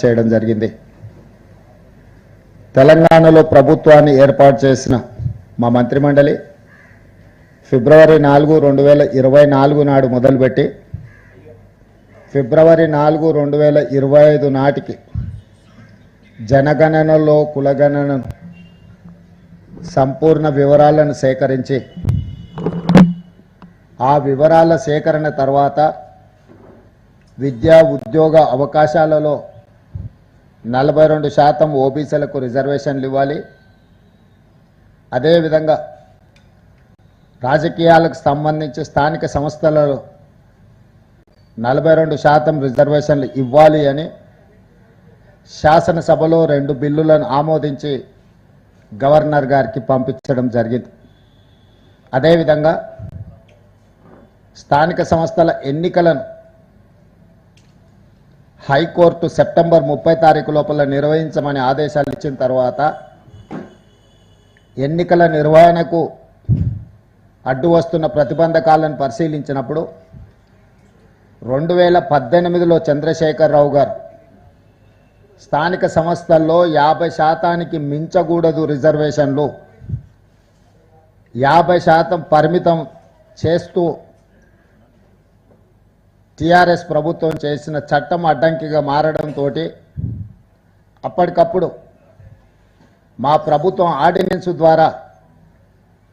చేయడం జరిగింది. తెలంగాణలో ప్రభుత్వాన్ని ఏర్పాటు చేసిన మా మంత్రిమండలి ఫిబ్రవరి నాలుగు రెండు వేల ఇరవై నాలుగు నాడు మొదలుపెట్టి ఫిబ్రవరి నాలుగు రెండు వేల ఇరవై ఐదు నాటికి జనగణనలో కులగణన సంపూర్ణ వివరాలను సేకరించి ఆ వివరాల సేకరణ తర్వాత విద్యా ఉద్యోగ అవకాశాలలో నలభై రెండు శాతం ఓబీసీలకు రిజర్వేషన్లు ఇవ్వాలి. అదేవిధంగా రాజకీయాలకు సంబంధించి స్థానిక సంస్థలలో నలభై రెండు శాతం రిజర్వేషన్లు ఇవ్వాలి అని శాసనసభలో రెండు బిల్లులను ఆమోదించి గవర్నర్ గారికి పంపించడం జరిగింది. అదేవిధంగా స్థానిక సంస్థల ఎన్నికలను హైకోర్టు సెప్టెంబర్ ముప్పై తారీఖు లోపల నిర్వహించమని ఆదేశాలు ఇచ్చిన తర్వాత ఎన్నికల నిర్వహణకు అడ్డు వస్తున్న ప్రతిబంధకాలను పరిశీలించినప్పుడు రెండు వేల పద్దెనిమిదిలో చంద్రశేఖరరావు గారు స్థానిక సంస్థల్లో యాభై శాతానికి మించకూడదు రిజర్వేషన్లు యాభై శాతం పరిమితం చేస్తూ టిఆర్ఎస్ ప్రభుత్వం చేసిన చట్టం అడ్డంకిగా మారడంతో అప్పటికప్పుడు మా ప్రభుత్వం ఆర్డినెన్స్ ద్వారా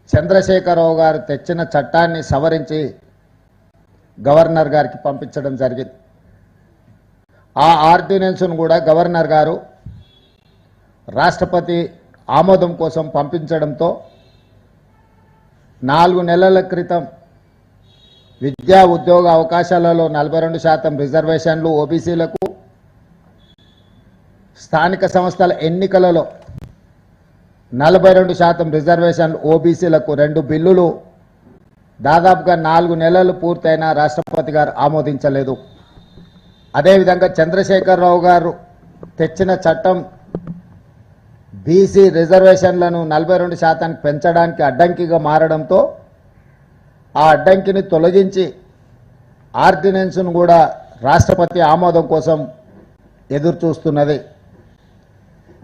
చంద్రశేఖరరావు గారు తెచ్చిన చట్టాన్ని సవరించి గవర్నర్ గారికి పంపించడం జరిగింది. ఆ ఆర్డినెన్స్ను కూడా గవర్నర్ గారు రాష్ట్రపతి ఆమోదం కోసం పంపించడంతో నాలుగు నెలల క్రితం విద్యా ఉద్యోగ అవకాశాలలో నలభై రెండు శాతం రిజర్వేషన్లు ఓబీసీలకు. స్థానిక సంస్థల ఎన్నికలలో నలభై రెండు శాతం రిజర్వేషన్లు ఓబీసీలకు రెండు బిల్లులు. దాదాపుగా నాలుగు నెలలు పూర్తయినా రాష్ట్రపతి గారు ఆమోదించలేదు. అదేవిధంగా చంద్రశేఖరరావు గారు తెచ్చిన చట్టం బీసీ రిజర్వేషన్లను నలభై రెండు శాతానికి పెంచడానికి అడ్డంకిగా మారడంతో ఆ అడ్డంకిని తొలగించి ఆర్డినెన్స్ను కూడా రాష్ట్రపతి ఆమోదం కోసం ఎదురు చూస్తున్నది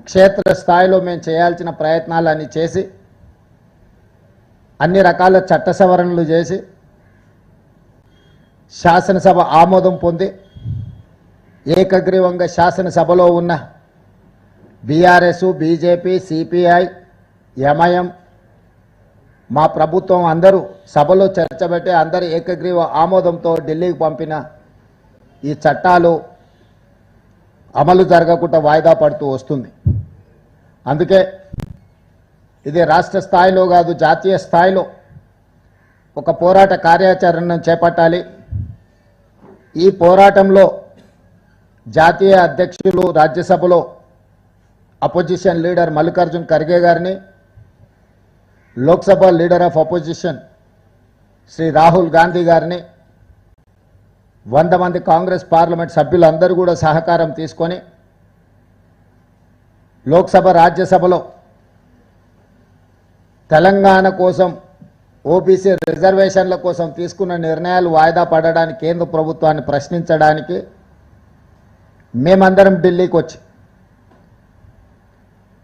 క్షేత్ర స్థాయిలో మేము చేయాల్సిన ప్రయత్నాలన్నీ చేసి అన్ని రకాల చట్ట సవరణలు చేసి శాసనసభ ఆమోదం పొంది ఏకగ్రీవంగా శాసనసభలో ఉన్న బీఆర్ఎస్ బీజేపీ సిపిఐ ఎంఐఎం మా ప్రభుత్వం అందరూ సభలో చర్చ పెట్టి అందరి ఏకగ్రీవ ఆమోదంతో ఢిల్లీకి పంపిన ఈ చట్టాలు అమలు జరగకుండా వాయిదా పడుతూ వస్తుంది. అందుకే ఇది రాష్ట్ర స్థాయిలో కాదు జాతీయ స్థాయిలో ఒక పోరాట కార్యాచరణను చేపట్టాలి. ఈ పోరాటంలో జాతీయ అధ్యక్షులు రాజ్యసభలో అపోజిషన్ లీడర్ మల్లికార్జున్ ఖర్గే గారిని Lok Sabha leader of opposition Shri Rahul Gandhi గారిని వంద మంది కాంగ్రెస్ పార్లమెంట్ సభ్యులందరూ కూడా సహకారం తీసుకొని లోక్సభ రాజ్యసభలో తెలంగాణ కోసం ఓబీసీ రిజర్వేషన్ల కోసం తీసుకున్న నిర్ణయాలు వాయిదా పడడానికి కేంద్ర ప్రభుత్వాన్ని ప్రశ్నించడానికి మేమందరం ఢిల్లీకి వచ్చి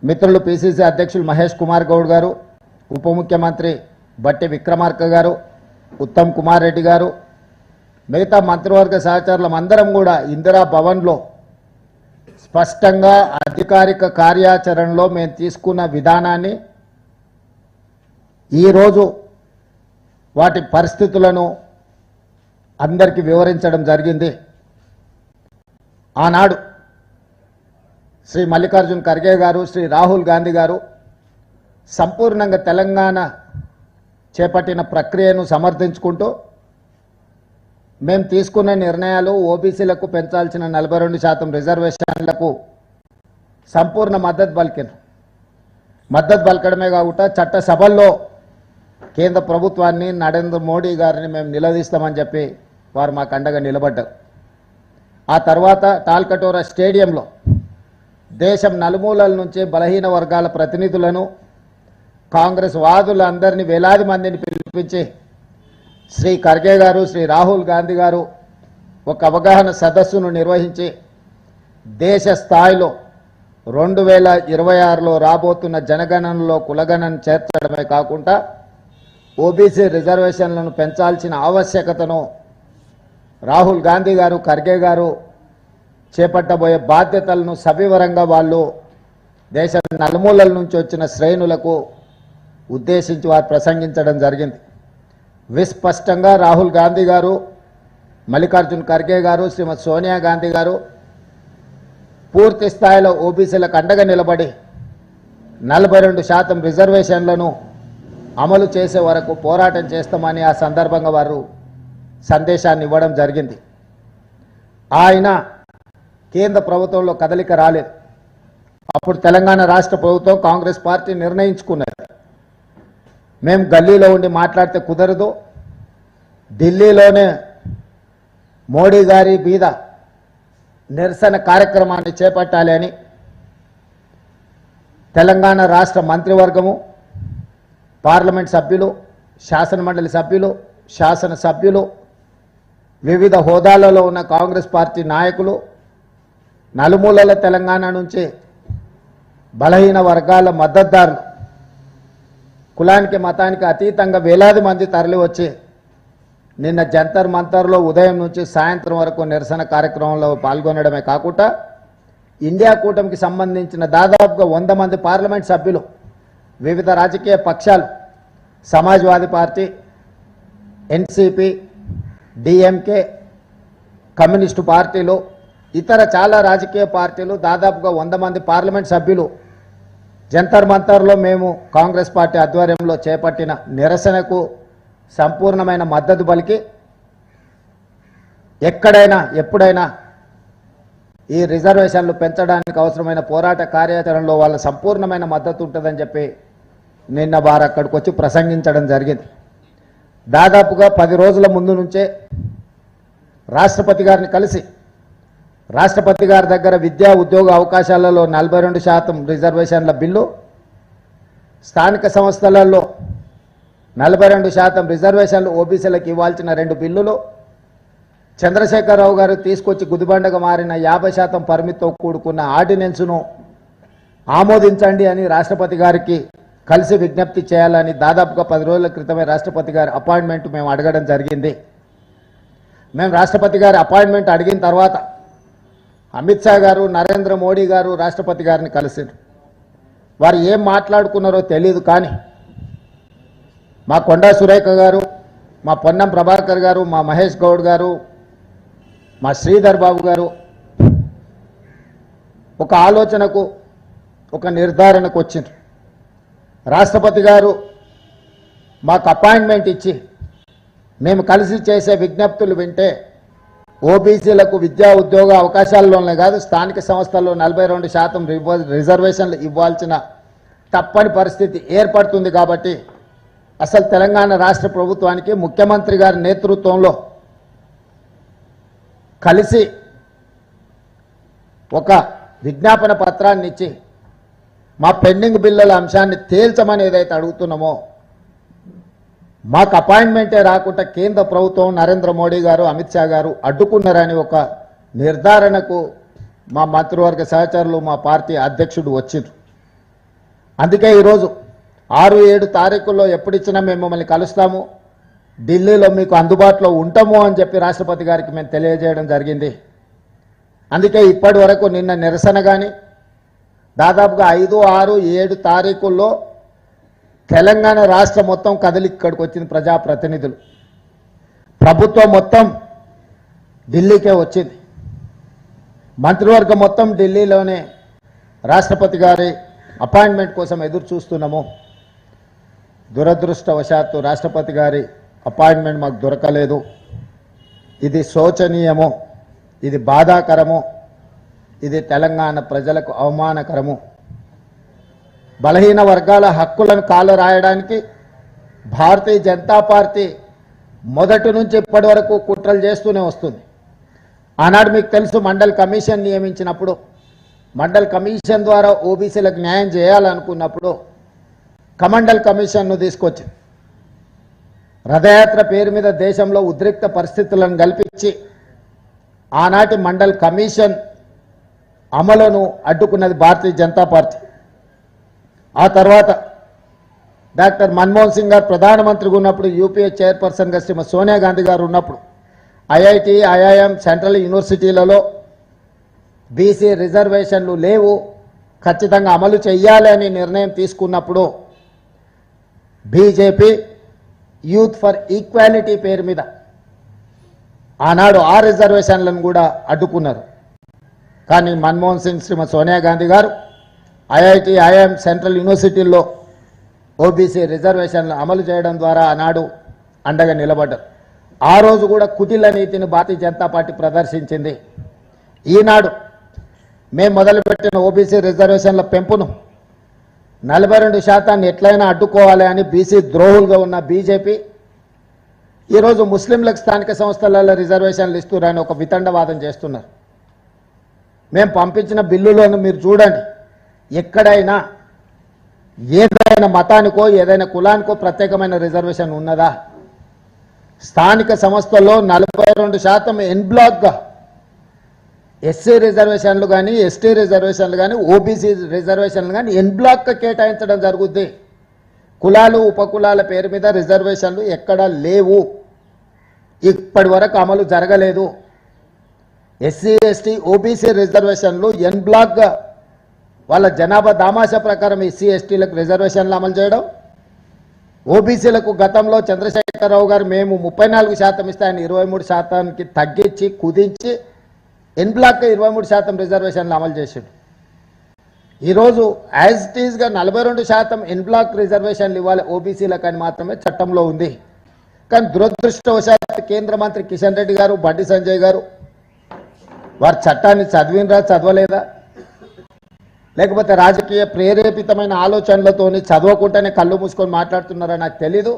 మిత్రులు పిసిసి అధ్యక్షులు మహేష్ కుమార్ గౌడ్ గారు ఉప ముఖ్యమంత్రి బట్టి విక్రమార్క గారు ఉత్తమ్ కుమార్ రెడ్డి గారు మిగతా మంత్రివర్గ సహచరులం అందరం కూడా ఇందిరా భవన్లో స్పష్టంగా అధికారిక కార్యాచరణలో మేము తీసుకున్న విధానాన్ని ఈరోజు వాటి పరిస్థితులను అందరికీ వివరించడం జరిగింది. ఆనాడు శ్రీ మల్లికార్జున్ ఖర్గే గారు శ్రీ రాహుల్ గాంధీ గారు సంపూర్ణంగా తెలంగాణ చేపట్టిన ప్రక్రియను సమర్థించుకుంటూ మేము తీసుకున్న నిర్ణయాలు ఓబీసీలకు పెంచాల్సిన నలభై రెండు శాతం రిజర్వేషన్లకు సంపూర్ణ మద్దతు పలికిన. మద్దతు పలకడమే కాకుండా చట్టసభల్లో కేంద్ర ప్రభుత్వాన్ని నరేంద్ర మోడీ గారిని మేము నిలదీస్తామని చెప్పి వారు మాకు అండగా నిలబడ్డారు. ఆ తర్వాత టాల్కటోరా స్టేడియంలో దేశం నలుమూలల నుంచి బలహీన వర్గాల ప్రతినిధులను కాంగ్రెస్ వాదులందరినీ వేలాది మందిని పిలిపించి శ్రీ ఖర్గే గారు శ్రీ రాహుల్ గాంధీ గారు ఒక అవగాహన సదస్సును నిర్వహించి దేశ స్థాయిలో రెండు వేల ఇరవై ఆరులో రాబోతున్న జనగణనలో కులగణన చేర్చడమే కాకుండా ఓబీసీ రిజర్వేషన్లను పెంచాల్సిన ఆవశ్యకతను రాహుల్ గాంధీ గారు ఖర్గే గారు చేపట్టబోయే బాధ్యతలను సవివరంగా వాళ్ళు దేశ నలుమూలల నుంచి వచ్చిన శ్రేణులకు ఉద్దేశించి వారు ప్రసంగించడం జరిగింది. విస్పష్టంగా రాహుల్ గాంధీ గారు మల్లికార్జున్ ఖర్గే గారు శ్రీమతి సోనియా గాంధీ గారు పూర్తి స్థాయిలో ఓబీసీలకు అండగా నిలబడి నలభై రెండు శాతం రిజర్వేషన్లను అమలు చేసే వరకు పోరాటం చేస్తామని ఆ సందర్భంగా వారు సందేశాన్ని ఇవ్వడం జరిగింది. ఆయన కేంద్ర ప్రభుత్వంలో కదలిక రాలేదు. అప్పుడు తెలంగాణ రాష్ట్ర ప్రభుత్వం కాంగ్రెస్ పార్టీ నిర్ణయించుకున్నది. మేము గల్లీలో ఉండి మాట్లాడితే కుదరదు. ఢిల్లీలోనే మోడీ గారి మీద నిరసన కార్యక్రమాన్ని చేపట్టాలి అని తెలంగాణ రాష్ట్ర మంత్రివర్గము పార్లమెంట్ సభ్యులు శాసనమండలి సభ్యులు శాసన సభ్యులు వివిధ హోదాలలో ఉన్న కాంగ్రెస్ పార్టీ నాయకులు నలుమూలల తెలంగాణ నుంచి బలహీన వర్గాల మద్దతుదారులు కులానికి మతానికి అతీతంగా వేలాది మంది తరలి వచ్చి నిన్న జంతర్ మంతర్లో ఉదయం నుంచి సాయంత్రం వరకు నిరసన కార్యక్రమంలో పాల్గొనడమే కాకుండా ఇండియా కూటమికి సంబంధించిన దాదాపుగా వంద మంది పార్లమెంట్ సభ్యులు వివిధ రాజకీయ పక్షాలు Samajwadi party NCP DMK communist పార్టీలు ఇతర చాలా రాజకీయ పార్టీలు దాదాపుగా వంద మంది పార్లమెంట్ సభ్యులు జంతర్ మంతర్లో మేము కాంగ్రెస్ పార్టీ ఆధ్వర్యంలో చేపట్టిన నిరసనకు సంపూర్ణమైన మద్దతు పలికి ఎక్కడైనా ఎప్పుడైనా ఈ రిజర్వేషన్లు పెంచడానికి అవసరమైన పోరాట కార్యాచరణలో వాళ్ళ సంపూర్ణమైన మద్దతు ఉంటుందని చెప్పి నిన్న వారు అక్కడికి వచ్చి ప్రసంగించడం జరిగింది. దాదాపుగా పది రోజుల ముందు నుంచే రాష్ట్రపతి గారిని కలిసి రాష్ట్రపతి గారి దగ్గర విద్యా ఉద్యోగ అవకాశాలలో నలభై రెండు శాతం రిజర్వేషన్ల బిల్లు స్థానిక సంస్థలలో నలభై రెండు శాతం రిజర్వేషన్లు ఓబీసీలకు ఇవ్వాల్సిన రెండు బిల్లులు చంద్రశేఖరరావు గారు తీసుకొచ్చి గుదిబండగా మారిన యాభై శాతం పరిమితితో కూడుకున్న ఆర్డినెన్స్ను ఆమోదించండి అని రాష్ట్రపతి గారికి కలిసి విజ్ఞప్తి చేయాలని దాదాపుగా పది రోజుల క్రితమే రాష్ట్రపతి గారి అపాయింట్మెంట్ మేము అడగడం జరిగింది. మేము రాష్ట్రపతి గారి అపాయింట్మెంట్ అడిగిన తర్వాత అమిత్ షా గారు నరేంద్ర మోడీ గారు రాష్ట్రపతి గారిని కలిసారు. వారు ఏం మాట్లాడుకున్నారో తెలియదు కానీ మా కొండా సురేఖ గారు మా పొన్నం ప్రభాకర్ గారు మా మహేష్ గౌడ్ గారు మా శ్రీధర్ బాబు గారు ఒక ఆలోచనకు ఒక నిర్ధారణకు వచ్చింది రాష్ట్రపతి గారు మాకు అపాయింట్మెంట్ ఇచ్చి మేము కలిసి చేసే విజ్ఞప్తులు వింటే ఓబీసీలకు విద్యా ఉద్యోగ అవకాశాల్లోనే కాదు స్థానిక సంస్థల్లో నలభై రెండు శాతం రివ- రిజర్వేషన్లు ఇవ్వాల్సిన తప్పని పరిస్థితి ఏర్పడుతుంది కాబట్టి అసలు తెలంగాణ రాష్ట్ర ప్రభుత్వానికి ముఖ్యమంత్రి గారి నేతృత్వంలో కలిసి ఒక విజ్ఞాపన పత్రాన్ని ఇచ్చి మా పెండింగ్ బిల్లుల అంశాన్ని తేల్చమని ఏదైతే అడుగుతున్నామో మాకు అపాయింట్మెంటే రాకుండా కేంద్ర ప్రభుత్వం నరేంద్ర మోడీ గారు అమిత్ షా గారు అడ్డుకున్నారని ఒక నిర్ధారణకు మా మంత్రివర్గ సహచరులు మా పార్టీ అధ్యక్షుడు వచ్చిండ్రు. అందుకే ఈరోజు ఆరు ఏడు తారీఖుల్లో ఎప్పుడిచ్చినా మేము మిమ్మల్ని కలుస్తాము. ఢిల్లీలో మీకు అందుబాటులో ఉంటాము అని చెప్పి రాష్ట్రపతి గారికి మేము తెలియజేయడం జరిగింది. అందుకే ఇప్పటి వరకు నిన్న నిరసన కానీ దాదాపుగా ఐదు ఆరు ఏడు తారీఖుల్లో తెలంగాణ రాష్ట్రం మొత్తం కదలి ఇక్కడికి వచ్చింది ప్రజాప్రతినిధులు. ప్రభుత్వం మొత్తం ఢిల్లీకే వచ్చింది. మంత్రివర్గం మొత్తం ఢిల్లీలోనే రాష్ట్రపతి గారి అపాయింట్మెంట్ కోసం ఎదురు చూస్తున్నాము. దురదృష్టవశాత్తు రాష్ట్రపతి గారి అపాయింట్మెంట్ మాకు దొరకలేదు. ఇది శోచనీయము. ఇది బాధాకరము. ఇది తెలంగాణ ప్రజలకు అవమానకరము. బలహీన వర్గాల హక్కులను కాలు రాయడానికి భారతీయ జనతా పార్టీ మొదటి నుంచి ఇప్పటి వరకు కుట్రలు చేస్తూనే వస్తుంది. ఆనాడు మీకు తెలుసు మండల్ కమిషన్ నియమించినప్పుడు మండల్ కమిషన్ ద్వారా ఓబీసీలకు న్యాయం చేయాలనుకున్నప్పుడు కమండల్ కమిషన్ను తీసుకొచ్చి రథయాత్ర పేరు మీద దేశంలో ఉద్రిక్త పరిస్థితులను కల్పించి ఆనాటి మండల్ కమిషన్ అమలును అడ్డుకున్నది భారతీయ జనతా పార్టీ. ఆ తర్వాత డాక్టర్ మన్మోహన్ సింగ్ గారు ప్రధానమంత్రిగా ఉన్నప్పుడు యూపీఏ చైర్పర్సన్గా శ్రీమతి సోనియా గాంధీ గారు ఉన్నప్పుడు ఐఐటి ఐఐఎం సెంట్రల్ యూనివర్సిటీలలో బీసీ రిజర్వేషన్లు లేవు ఖచ్చితంగా అమలు చేయాలి అని నిర్ణయం తీసుకున్నప్పుడు బీజేపీ యూత్ ఫర్ ఈక్వాలిటీ పేరు మీద ఆనాడు ఆ రిజర్వేషన్లను కూడా అడ్డుకున్నారు. కానీ మన్మోహన్ సింగ్ శ్రీమతి సోనియా గాంధీ గారు ఐఐటి ఐఐఎం సెంట్రల్ యూనివర్సిటీల్లో ఓబీసీ రిజర్వేషన్లు అమలు చేయడం ద్వారా ఆనాడు అండగా నిలబడ్డారు. ఆ రోజు కూడా కుటిల నీతిని భారతీయ జనతా పార్టీ ప్రదర్శించింది. ఈనాడు మేము మొదలుపెట్టిన ఓబీసీ రిజర్వేషన్ల పెంపును నలభై రెండు శాతాన్ని ఎట్లయినా అడ్డుకోవాలి అని బీసీ ద్రోహులుగా ఉన్న బీజేపీ ఈరోజు ముస్లింలకు స్థానిక సంస్థలలో రిజర్వేషన్లు ఇస్తున్నారని ఒక వితండవాదం చేస్తున్నారు. మేము పంపించిన బిల్లులను మీరు చూడండి. ఎక్కడైనా ఏదైనా మతానికో ఏదైనా కులానికో ప్రత్యేకమైన రిజర్వేషన్ ఉన్నదా? స్థానిక సంస్థల్లో నలభై రెండు శాతం ఎన్బ్లాక్గా ఎస్సీ రిజర్వేషన్లు కానీ ఎస్టీ రిజర్వేషన్లు కానీ ఓబీసీ రిజర్వేషన్లు కానీ ఎన్బ్లాక్ కేటాయించడం జరుగుద్ది. కులాలు ఉపకులాల పేరు మీద రిజర్వేషన్లు ఎక్కడా లేవు. ఇప్పటి వరకు అమలు జరగలేదు. ఎస్సీ ఎస్టీ ఓబీసీ రిజర్వేషన్లు ఎన్బ్లాక్గా వాళ్ళ జనాభా దామాషా ప్రకారం ఎస్సీ ఎస్టీలకు రిజర్వేషన్లు అమలు చేయడం. ఓబీసీలకు గతంలో చంద్రశేఖరరావు గారు మేము ముప్పై నాలుగు శాతం ఇస్తే ఆయన ఇరవై మూడు శాతానికి తగ్గించి కుదించి ఎన్ బ్లాక్ ఇరవై మూడు శాతం రిజర్వేషన్లు అమలు చేసిండు. ఈరోజు యాజ్ ఇట్ నలభై రెండు శాతం ఎన్ బ్లాక్ రిజర్వేషన్లు ఇవ్వాలి ఓబీసీలకు అని మాత్రమే చట్టంలో ఉంది. కానీ దురదృష్టవశాత్తు కేంద్ర మంత్రి కిషన్ రెడ్డి గారు బండి సంజయ్ గారు వారు చట్టాన్ని చదివినరా చదవలేదా? లేకపోతే రాజకీయ ప్రేరేపితమైన ఆలోచనలతోని చదవకుండానే కళ్ళు మూసుకొని మాట్లాడుతున్నారో నాకు తెలీదు.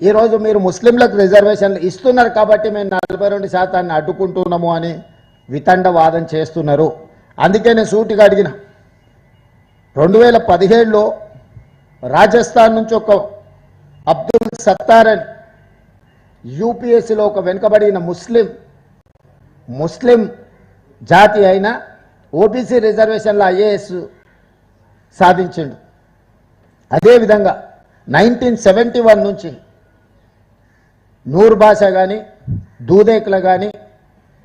ఈరోజు మీరు ముస్లింలకు రిజర్వేషన్లు ఇస్తున్నారు కాబట్టి మేము నలభై రెండు శాతాన్ని అడ్డుకుంటున్నాము అని వితండ వాదం చేస్తున్నారు. అందుకే నేను సూటిగా అడిగిన. రెండు వేల పదిహేడులో రాజస్థాన్ నుంచి ఒక అబ్దుల్ సత్తార్ అని యూపీఎస్సీలో ఒక వెనుకబడిన ముస్లిం ముస్లిం జాతి అయిన ఓబీసీ రిజర్వేషన్లో ఐఏఎస్ సాధించిండు. అదేవిధంగా నైన్టీన్ సెవెంటీ వన్ నుంచి నూరు భాష కానీ దూదేకులు కానీ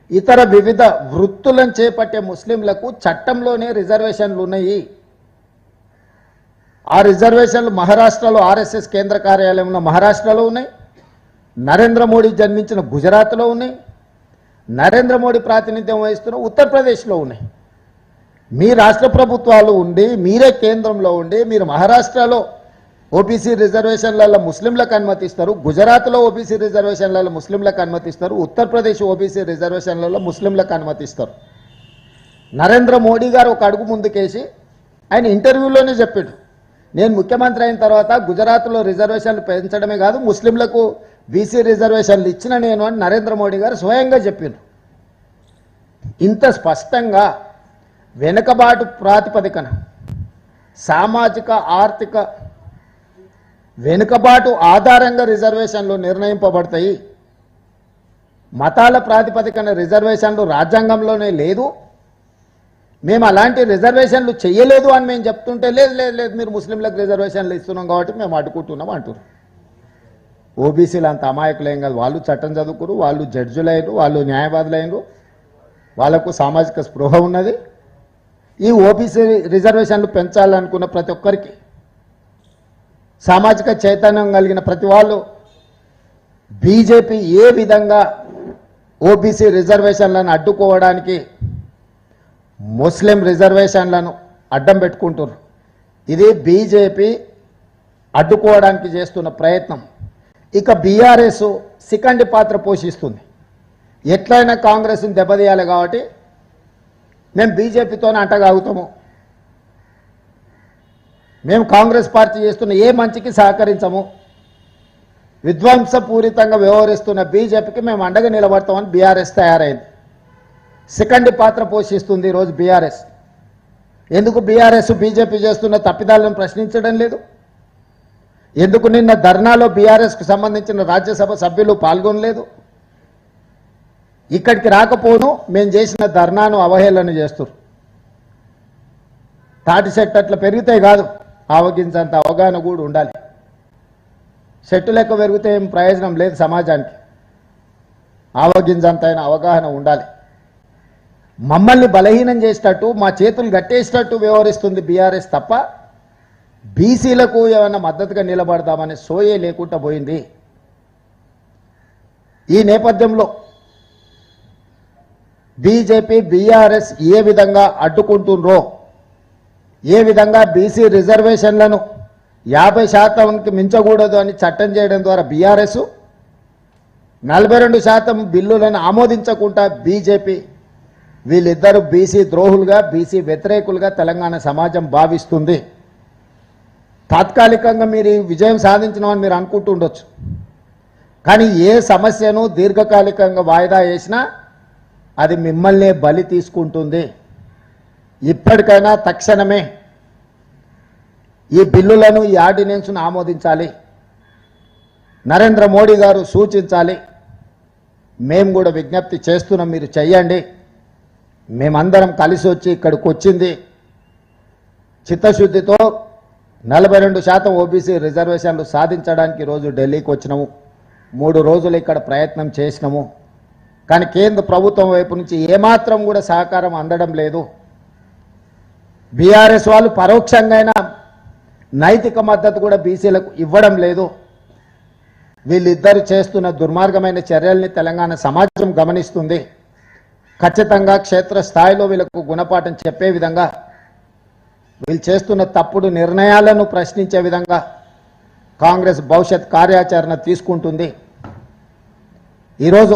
ఇతర వివిధ వృత్తులను చేపట్టే ముస్లింలకు చట్టంలోనే రిజర్వేషన్లు ఉన్నాయి. ఆ రిజర్వేషన్లు మహారాష్ట్రలో ఆర్ఎస్ఎస్ కేంద్ర కార్యాలయం ఉన్న మహారాష్ట్రలో ఉన్నాయి. నరేంద్ర మోడీ జన్మించిన గుజరాత్లో ఉన్నాయి. నరేంద్ర మోడీ ప్రాతినిధ్యం వహిస్తున్న ఉత్తరప్రదేశ్లో ఉన్నాయి. మీ రాష్ట్ర ప్రభుత్వాలు ఉండి మీరే కేంద్రంలో ఉండి మీరు మహారాష్ట్రలో ఓబీసీ రిజర్వేషన్లలో ముస్లింలకు అనుమతిస్తారు గుజరాత్లో ఓబీసీ రిజర్వేషన్లలో ముస్లింలకు అనుమతిస్తారు ఉత్తరప్రదేశ్ ఓబీసీ రిజర్వేషన్లలో ముస్లింలకు అనుమతిస్తారు. నరేంద్ర మోడీ గారు ఒక అడుగు ముందుకేసి ఆయన ఇంటర్వ్యూలోనే చెప్పాడు. నేను ముఖ్యమంత్రి అయిన తర్వాత గుజరాత్లో రిజర్వేషన్లు పెంచడమే కాదు ముస్లింలకు బీసీ రిజర్వేషన్లు ఇచ్చిన నేను అని నరేంద్ర మోడీ గారు స్వయంగా చెప్పారు. ఇంత స్పష్టంగా వెనుకబాటు ప్రాతిపదికన సామాజిక ఆర్థిక వెనుకబాటు ఆధారంగా రిజర్వేషన్లు నిర్ణయింపబడతాయి. మతాల ప్రాతిపదికన రిజర్వేషన్లు రాజ్యాంగంలోనే లేదు. మేము అలాంటి రిజర్వేషన్లు చేయలేదు అని మేము చెప్తుంటే లేదు లేదు లేదు మీరు ముస్లింలకు రిజర్వేషన్లు ఇస్తున్నాం కాబట్టి మేము అడ్డుకుంటున్నాం అంటున్నారు ఓబీసీలు అంత అమాయకులేం కాదు. వాళ్ళు చట్టం చదువుకురు వాళ్ళు జడ్జులు వాళ్ళు న్యాయవాదులు అయినరు వాళ్ళకు సామాజిక స్పృహ ఉన్నది. ఈ ఓబీసీ రిజర్వేషన్లు పెంచాలనుకున్న ప్రతి ఒక్కరికి సామాజిక చైతన్యం కలిగిన ప్రతి వాళ్ళు బీజేపీ ఏ విధంగా ఓబీసీ రిజర్వేషన్లను అడ్డుకోవడానికి ముస్లిం రిజర్వేషన్లను అడ్డం పెట్టుకుంటున్నారు. ఇది బీజేపీ అడ్డుకోవడానికి చేస్తున్న ప్రయత్నం. ఇక బీఆర్ఎస్ సికండి పాత్ర పోషిస్తుంది. ఎట్లయినా కాంగ్రెస్ని దెబ్బతీయాలి కాబట్టి మేము బీజేపీతోనే అంటగాగుతాము మేము కాంగ్రెస్ పార్టీ చేస్తున్న ఏ మంచికి సహకరించము. విధ్వంసపూరితంగా వ్యవహరిస్తున్న బీజేపీకి మేము అండగా నిలబడతామని బీఆర్ఎస్ తయారైంది. సెకండ్ పాత్ర పోషిస్తుంది ఈరోజు బీఆర్ఎస్. ఎందుకు బీఆర్ఎస్ బీజేపీ చేస్తున్న తప్పిదాలను ప్రశ్నించడం లేదు? ఎందుకు నిన్న ధర్నాలో బీఆర్ఎస్కు సంబంధించిన రాజ్యసభ సభ్యులు పాల్గొనలేదు? ఇక్కడికి రాకపోను మేము చేసిన ధర్నాను అవహేళన చేస్తారు తాటి చెట్టు అట్లా పెరిగితే కాదు ఆవగించంత అవగాహన కూడా ఉండాలి. చెట్టు లెక్క పెరిగితే ఏం ప్రయోజనం లేదు సమాజానికి. ఆవగించంత అయిన అవగాహన ఉండాలి. మమ్మల్ని బలహీనం చేసేటట్టు మా చేతులు గట్టేసేటట్టు వ్యవహరిస్తుంది బీఆర్ఎస్ తప్ప బీసీలకు ఏమైనా మద్దతుగా నిలబడదామనే సోయే లేకుండా పోయింది. ఈ నేపథ్యంలో బీజేపీ బీఆర్ఎస్ ఏ విధంగా అడ్డుకుంటుండ్రో ఏ విధంగా బీసీ రిజర్వేషన్లను యాభై శాతంకి మించకూడదు అని చట్టం చేయడం ద్వారా బీఆర్ఎస్ నలభై రెండు శాతం బిల్లులను ఆమోదించకుండా బీజేపీ వీళ్ళిద్దరు బీసీ ద్రోహులుగా బీసీ వ్యతిరేకులుగా తెలంగాణ సమాజం భావిస్తుంది. తాత్కాలికంగా మీరు విజయం సాధించినామని మీరు అనుకుంటుండొచ్చు కానీ ఏ సమస్యను దీర్ఘకాలికంగా వాయిదా వేసినా అది మిమ్మల్నే బలి తీసుకుంటుంది. ఇప్పటికైనా తక్షణమే ఈ బిల్లులను ఈ ఆర్డినెన్స్ను ఆమోదించాలి. నరేంద్ర మోడీ గారు సూచించాలి. మేము కూడా విజ్ఞప్తి చేస్తున్నాం మీరు చెయ్యండి. మేమందరం కలిసి వచ్చి ఇక్కడికి వచ్చింది. చిత్తశుద్ధితో నలభై రెండు శాతం ఓబీసీ రిజర్వేషన్లు సాధించడానికి ఈరోజు ఢిల్లీకి వచ్చినాము. మూడు రోజులు ఇక్కడ ప్రయత్నం చేసినాము. కానీ కేంద్ర ప్రభుత్వం వైపు నుంచి ఏమాత్రం కూడా సహకారం అందడం లేదు. బీఆర్ఎస్ వాళ్ళు పరోక్షంగా నైతిక మద్దతు కూడా బీసీలకు ఇవ్వడం లేదు. వీళ్ళిద్దరు చేస్తున్న దుర్మార్గమైన చర్యల్ని తెలంగాణ సమాజం గమనిస్తుంది. ఖచ్చితంగా క్షేత్ర స్థాయిలో వీళ్ళకు గుణపాఠం చెప్పే విధంగా వీళ్ళు చేస్తున్న తప్పుడు నిర్ణయాలను ప్రశ్నించే విధంగా కాంగ్రెస్ భవిష్యత్ కార్యాచరణ తీసుకుంటుంది. ఈరోజు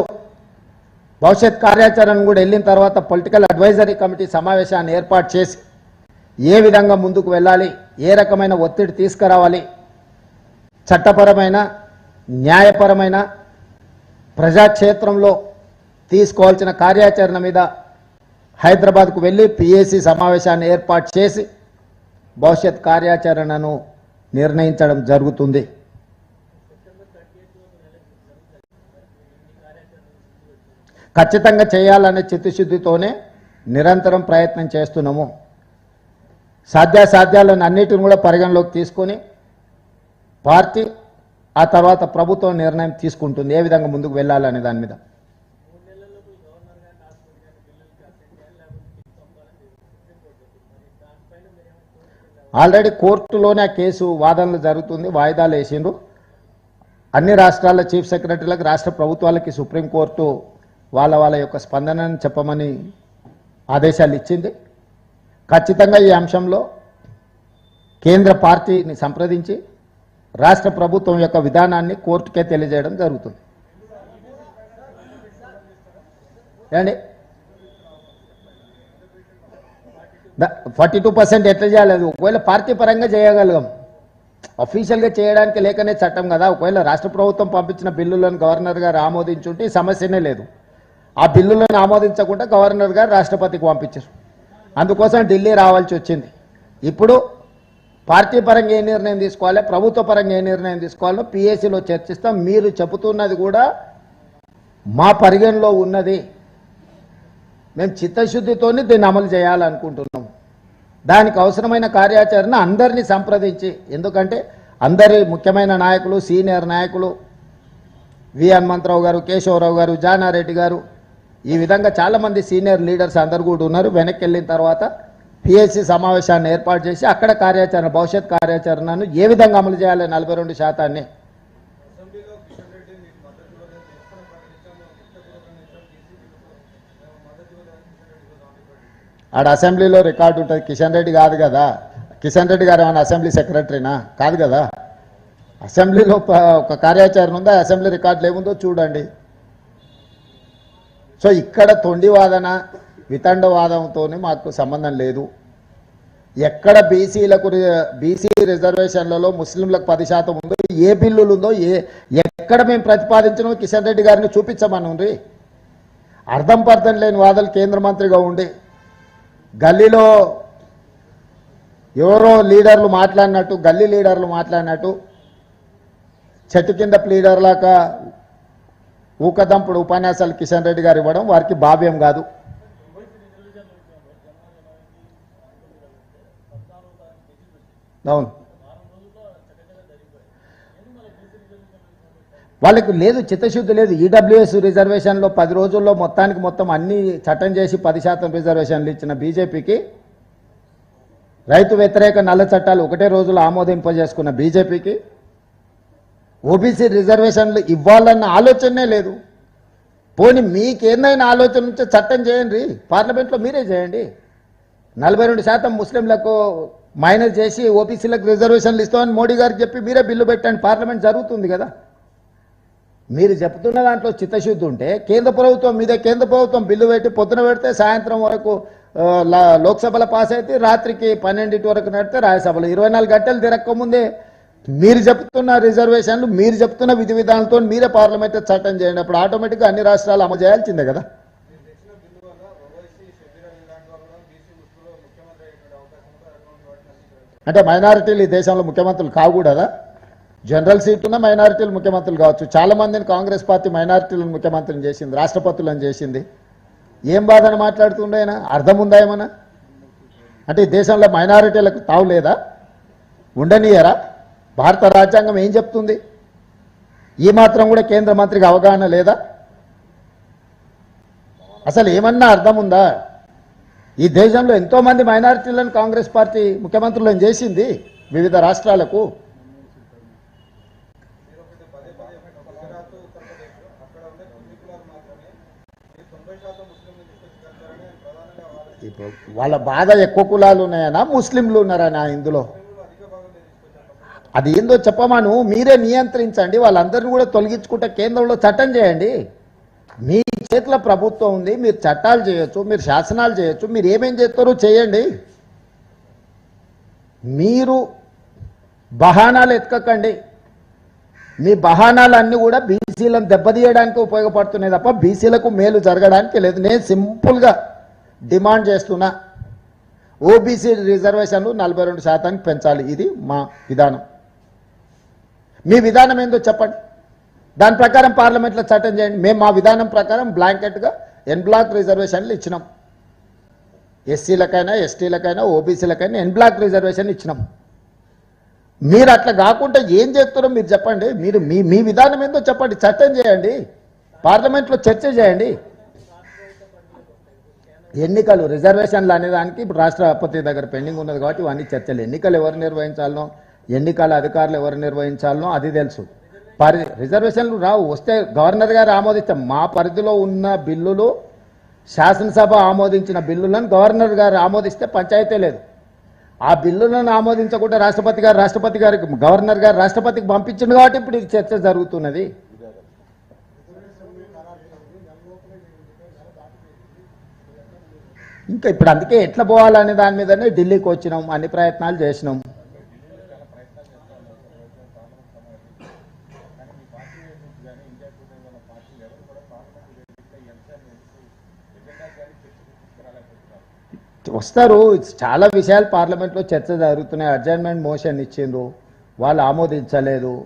భవిష్యత్ కార్యాచరణ కూడా వెళ్ళిన తర్వాత పొలిటికల్ అడ్వైజరీ కమిటీ సమావేశాన్ని ఏర్పాటు చేసి ఏ విధంగా ముందుకు వెళ్ళాలి ఏ రకమైన ఒత్తిడి తీసుకురావాలి చట్టపరమైన న్యాయపరమైన ప్రజాక్షేత్రంలో తీసుకోవాల్సిన కార్యాచరణ మీద హైదరాబాద్కు వెళ్ళి పిఏసి సమావేశాన్ని ఏర్పాటు చేసి భవిష్యత్ కార్యాచరణను నిర్ణయించడం జరుగుతుంది. ఖచ్చితంగా చేయాలనే చిత్తశుద్ధితోనే నిరంతరం ప్రయత్నం చేస్తున్నాము. సాధ్యాసాధ్యాలను అన్నిటిని కూడా పరిగణలోకి తీసుకొని పార్టీ ఆ తర్వాత ప్రభుత్వం నిర్ణయం తీసుకుంటుంది. ఏ విధంగా ముందుకు వెళ్ళాలనే దాని మీద. ఆల్రెడీ కోర్టులోనే ఆ కేసు వాదనలు జరుగుతుంది వాయిదాలు వేసిండ్రు. అన్ని రాష్ట్రాల చీఫ్ సెక్రటరీలకు రాష్ట్ర ప్రభుత్వాలకి సుప్రీంకోర్టు వాళ్ళ వాళ్ళ యొక్క స్పందనను చెప్పమని ఆదేశాలు ఇచ్చింది. ఖచ్చితంగా ఈ అంశంలో కేంద్ర పార్టీని సంప్రదించి రాష్ట్ర ప్రభుత్వం యొక్క విధానాన్ని కోర్టుకే తెలియజేయడం జరుగుతుంది. ఏమండి? ఫార్టీ టూ పర్సెంట్ ఎట్లా చేయాలి? ఒకవేళ పార్టీ పరంగా చేయగలం అఫీషియల్గా చేయడానికి లేకనే చట్టం కదా. ఒకవేళ రాష్ట్ర ప్రభుత్వం పంపించిన బిల్లులను గవర్నర్ గారు ఆమోదించుంటే ఈ సమస్యనే లేదు. ఆ బిల్లులను ఆమోదించకుండా గవర్నర్ గారు రాష్ట్రపతికి పంపించారు. అందుకోసం ఢిల్లీ రావాల్సి వచ్చింది. ఇప్పుడు పార్టీ పరంగా ఏ నిర్ణయం తీసుకోవాలి ప్రభుత్వ పరంగా ఏ నిర్ణయం తీసుకోవాలో పిఎస్సిలో చర్చిస్తాం. మీరు చెబుతున్నది కూడా మా పరిగణలో ఉన్నది. మేము చిత్తశుద్ధితోనే దీన్ని అమలు చేయాలనుకుంటున్నాం. దానికి అవసరమైన కార్యాచరణ అందరినీ సంప్రదించి ఎందుకంటే అందరి ముఖ్యమైన నాయకులు సీనియర్ నాయకులు వి హనుమంతరావు గారు కేశవరావు గారు జానారెడ్డి గారు ఈ విధంగా చాలామంది సీనియర్ లీడర్స్ అందరు కూడా ఉన్నారు. వెనక్కి వెళ్ళిన తర్వాత పిఎస్సి సమావేశాన్ని ఏర్పాటు చేసి అక్కడ కార్యాచరణ భవిష్యత్ కార్యాచరణను ఏ విధంగా అమలు చేయాలి నలభై రెండు శాతాన్ని? ఆడ అసెంబ్లీలో రికార్డు ఉంటుంది. కిషన్ రెడ్డి కాదు కదా. కిషన్ రెడ్డి గారు ఏమైనా అసెంబ్లీ సెక్రటరీనా? కాదు కదా. అసెంబ్లీలో ఒక కార్యాచరణ ఉందా? అసెంబ్లీ రికార్డులు ఏముందో చూడండి. సో ఇక్కడ తొండి వాదన మాకు సంబంధం లేదు. ఎక్కడ బీసీలకు బీసీ రిజర్వేషన్లలో ముస్లింలకు పది శాతం ఉందో ఏ బిల్లులు ఉందో ఏ ఎక్కడ మేము ప్రతిపాదించడం కిషన్ రెడ్డి గారిని చూపించమని ఉంది అర్థం పర్థం లేని వాదలు కేంద్ర మంత్రిగా ఉండి. గల్లీలో ఎవరో లీడర్లు మాట్లాడినట్టు గల్లీ లీడర్లు మాట్లాడినట్టు చెట్టు కింద లీడర్లాగా ఊకదంపుడు ఉపన్యాసాలు కిషన్ రెడ్డి గారు ఇవ్వడం వారికి భావ్యం కాదు. అవును. వాళ్ళకి లేదు చిత్తశుద్ధి లేదు. ఈడబ్ల్యూఎస్ రిజర్వేషన్లో పది రోజుల్లో మొత్తానికి మొత్తం అన్ని చట్టం చేసి పది శాతం రిజర్వేషన్లు ఇచ్చిన బీజేపీకి రైతు వ్యతిరేక నల్ల చట్టాలు ఒకటే రోజులో ఆమోదింపజేసుకున్న బీజేపీకి ఓబీసీ రిజర్వేషన్లు ఇవ్వాలన్న ఆలోచనే లేదు. పోనీ మీకేందైనా ఆలోచన ఉంటే చట్టం చేయండి. పార్లమెంట్లో మీరే చేయండి. నలభై రెండు శాతం ముస్లింలకు మైనస్ చేసి ఓబీసీలకు రిజర్వేషన్లు ఇస్తామని మోడీ గారికి చెప్పి మీరే బిల్లు పెట్టండి. పార్లమెంట్ జరుగుతుంది కదా. మీరు చెప్తున్న దాంట్లో చిత్తశుద్ధి ఉంటే కేంద్ర ప్రభుత్వం మీదే కేంద్ర ప్రభుత్వం బిల్లు పెట్టి పొద్దున పెడితే సాయంత్రం వరకు లా- లోక్సభలో పాస్ అయితే రాత్రికి పన్నెండింటి వరకు నడితే రాజ్యసభలో ఇరవై నాలుగు గంటలు తిరక్కముందే మీరు చెప్తున్న రిజర్వేషన్లు మీరు చెప్తున్న విధి విధానాలతో మీరే పార్లమెంట్ చట్టం చేయండి. అప్పుడు ఆటోమేటిక్గా అన్ని రాష్ట్రాలు అమలు చేయాల్సిందే కదా. అంటే మైనారిటీలు ఈ దేశంలో ముఖ్యమంత్రులు కాకూడదా జనరల్ సీట్ ఉన్న మైనారిటీలు ముఖ్యమంత్రులు కావచ్చు. చాలా మందిని కాంగ్రెస్ పార్టీ మైనారిటీలను ముఖ్యమంత్రిని చేసింది రాష్ట్రపతులను చేసింది. ఏం బాధని మాట్లాడుతుండే అర్థం ఉందా ఏమన్నా? అంటే ఈ దేశంలో మైనారిటీలకు తావు లేదా? ఉండనియరా? భారత రాజ్యాంగం ఏం చెప్తుంది? ఈ మాత్రం కూడా కేంద్ర మంత్రికి అవగాహన లేదా? అసలు ఏమన్నా అర్థం ఉందా? ఈ దేశంలో ఎంతో మంది మైనారిటీలను కాంగ్రెస్ పార్టీ ముఖ్యమంత్రులను చేసింది వివిధ రాష్ట్రాలకు. వాళ్ళ బాధ ఎక్కువ కులాలు ఉన్నాయనా? ముస్లింలు ఉన్నారనా ఇందులో? అది ఏందో చెప్పమాను మీరే నియంత్రించండి వాళ్ళందరినీ కూడా తొలగించుకుంటే కేంద్రంలో చట్టం చేయండి. మీ చేతిలో ప్రభుత్వం ఉంది మీరు చట్టాలు చేయొచ్చు మీరు శాసనాలు చేయొచ్చు మీరు ఏమేం చేస్తారో చేయండి. మీరు బహానాలు ఎత్తుకకండి. మీ బహానాలన్నీ కూడా బీసీలను దెబ్బతీయడానికి ఉపయోగపడుతున్నాయి తప్ప బీసీలకు మేలు జరగడానికి లేదు. నేను సింపుల్గా డిమాండ్ చేస్తున్నా. ఓబీసీ రిజర్వేషన్లు నలభై రెండు శాతానికి పెంచాలి. ఇది మా విధానం. మీ విధానం ఏందో చెప్పండి. దాని ప్రకారం పార్లమెంట్లో చట్టం చేయండి. మేము మా విధానం ప్రకారం బ్లాంకెట్గా ఎన్ బ్లాక్ రిజర్వేషన్లు ఇచ్చినాం. ఎస్సీలకైనా ఎస్టీలకైనా ఓబీసీలకైనా ఎన్ బ్లాక్ రిజర్వేషన్ ఇచ్చినాం. మీరు అట్లా కాకుండా ఏం చేస్తున్నారో మీరు చెప్పండి. మీరు మీ మీ విధానం ఏందో చెప్పండి. చట్టం చేయండి. పార్లమెంట్లో చర్చ చేయండి. ఎన్నికలు రిజర్వేషన్లు అనేదానికి ఇప్పుడు రాష్ట్రపతి దగ్గర పెండింగ్ ఉన్నది కాబట్టి ఇవన్నీ చర్చలు. ఎన్నికలు ఎవరు నిర్వహించాలనో ఎన్నికల అధికారులు ఎవరు నిర్వహించాలనో అది తెలుసు. పరి రిజర్వేషన్లు రావు. వస్తే గవర్నర్ గారు ఆమోదిస్తాం మా పరిధిలో ఉన్న బిల్లులు శాసనసభ ఆమోదించిన బిల్లులను గవర్నర్ గారు ఆమోదిస్తే పంచాయతీ లేదు. ఆ బిల్లులను ఆమోదించకుండా రాష్ట్రపతి గారు రాష్ట్రపతి గారికి గవర్నర్ గారు రాష్ట్రపతికి పంపించింది కాబట్టి ఇప్పుడు ఇది చర్చ జరుగుతున్నది. ఇంకా ఇప్పుడు అందుకే ఎట్లా పోవాలనే దాని మీదనే ఢిల్లీకి వచ్చినాం అన్ని ప్రయత్నాలు చేసినాం. వస్తారు. చాలా విషయాలు పార్లమెంట్లో చర్చ జరుగుతున్నాయి. అడ్జైన్మెంట్ మోషన్ ఇచ్చిండ్రు. వాళ్ళు ఆమోదించలేదు.